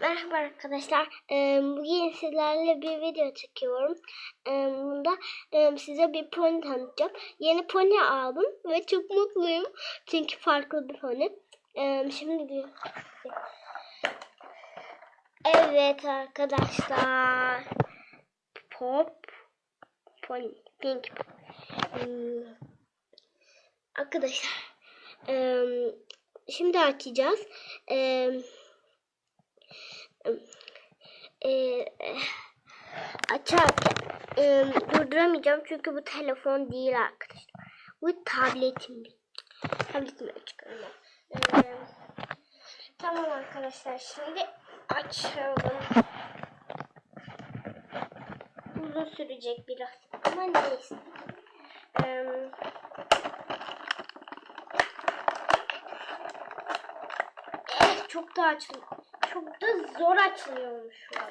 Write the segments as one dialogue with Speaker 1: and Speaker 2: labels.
Speaker 1: Merhaba arkadaşlar. Ee, Bugün sizlerle bir video çekiyorum. Ee, Bunda e, size bir pony tanıtacağım. Yeni pony aldım ve çok mutluyum. Çünkü farklı bir pony. Ee, Şimdi Evet arkadaşlar. Pop pony pink. Arkadaşlar e, şimdi açacağız. Eee e, açarken e, durduramayacağım çünkü bu telefon değil arkadaşlar. Bu tabletim. Tabletimi çıkarıyorum. E, tamam arkadaşlar şimdi açalım. Uzun sürecek biraz ama neyse. E, çok da açılıyor. Çok da zor açılıyormuş şu an.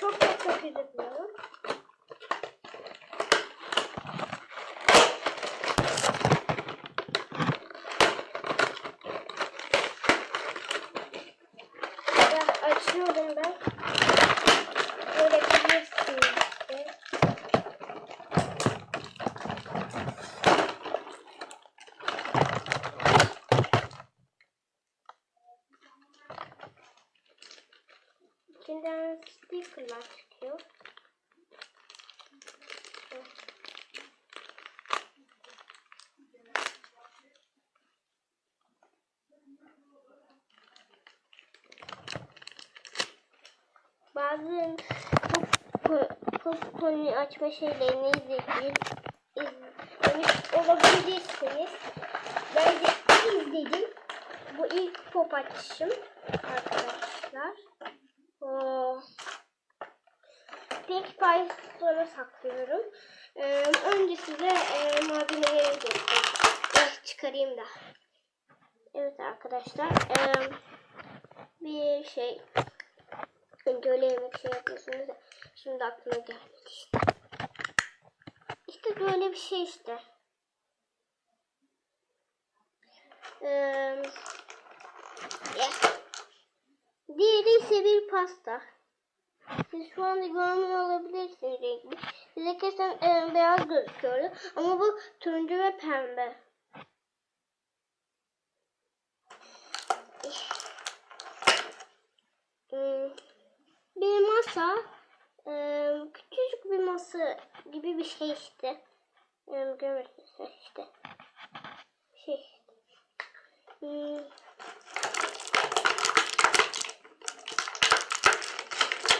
Speaker 1: Çok çok çok üzülüyorum. Ya açıyorum ben. Görebilirsiniz işte. İçinden stickerlar çıkıyor. Bazı kuponu açma şeylerini izleyin. izlemiş olabilirsiniz. Ben de izledim. Bu ilk pop açışım arkadaşlar. Oo. Pink Pie sonra saklıyorum. Ee, önce size e, malzemeleri göstereyim. Çıkarayım da. Evet arkadaşlar. E, bir şey Önce öyle yemek şey yapıyorsunuz da şimdi aklıma gelmedi işte. İşte böyle bir şey işte. Ee. Diğeri ise bir pasta. Siz şu anda görmüyor olabilirsiniz renkli. Size kesin e, beyaz gözüküyor ama bu turuncu ve pembe. Hmm bir masa e, küçücük bir masa gibi bir şey işte e, görürsünüz işte şey işte. Hmm.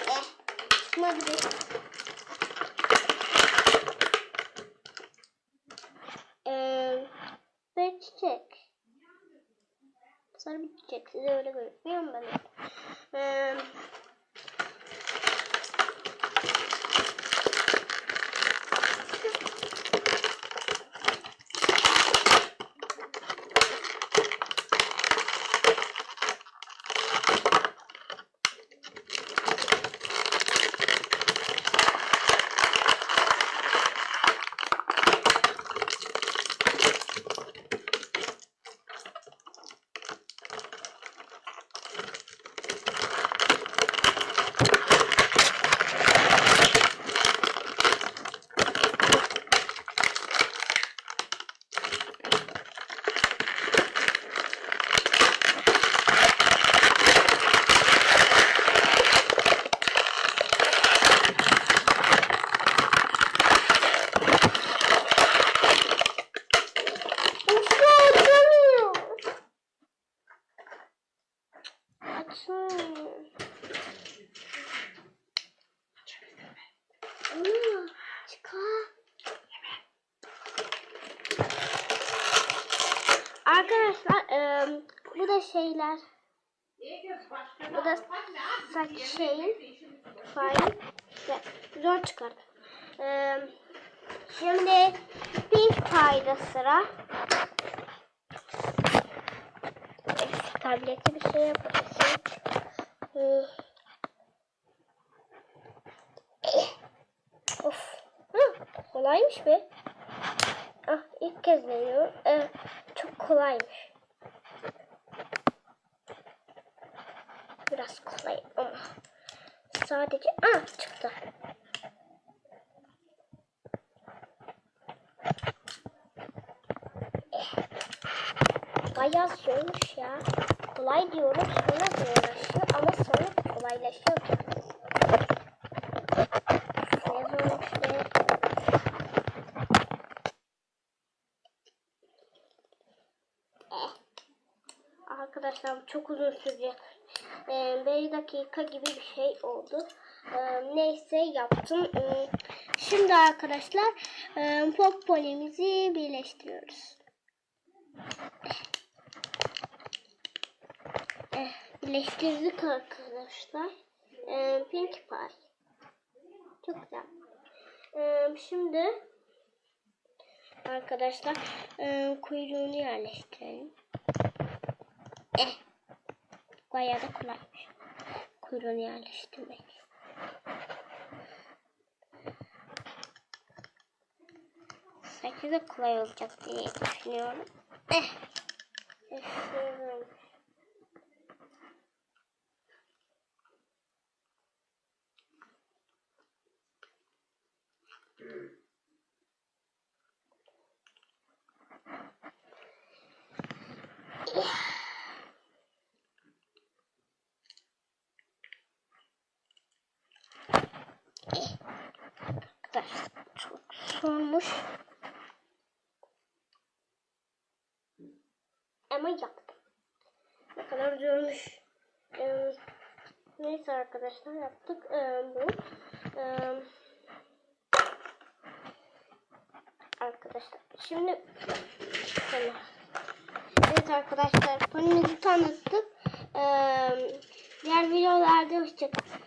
Speaker 1: Eh, Ee, ve çiçek. Sarı bir çiçek. Size öyle görünüyor mu ben? Ee, Arkadaşlar e, bu da şeyler. Bu da şeyin fayı. İşte zor çıkardı. E, Şimdi pink payda sıra. Şu tableti bir şey yapacağız. Of. Hı, kolaymış be. Ah, ilk kez deniyorum. Ee, çok kolaymış. Kolay ama sadece ah çıktı. Bayağı zormuş ya. Kolay diyorum sonra zorlaşıyor ama sonra kolaylaşıyor kendisi. Ne zormuş be. Eh. Arkadaşlar bu çok uzun sürecek. Ee, bir dakika gibi bir şey oldu. Ee, neyse yaptım. Ee, şimdi arkadaşlar e, popponimizi birleştiriyoruz. Eh, birleştirdik arkadaşlar. Ee, Pink Pie. Çok güzel. Ee, şimdi arkadaşlar e, kuyruğunu yerleştirelim. Eh. Bayağı da kolaymış. Kuyruğunu yerleştirmek. Sanki de kolay olacak diye düşünüyorum. Eh. Düşünüyorum. Arkadaşlar çok zormuş. Ama yaptım. Ne kadar zormuş. Ee, neyse arkadaşlar yaptık. Ee, bu. Ee, arkadaşlar şimdi şöyle. Evet arkadaşlar panimizi tanıttık. Ee, diğer videolarda hoşçakalın.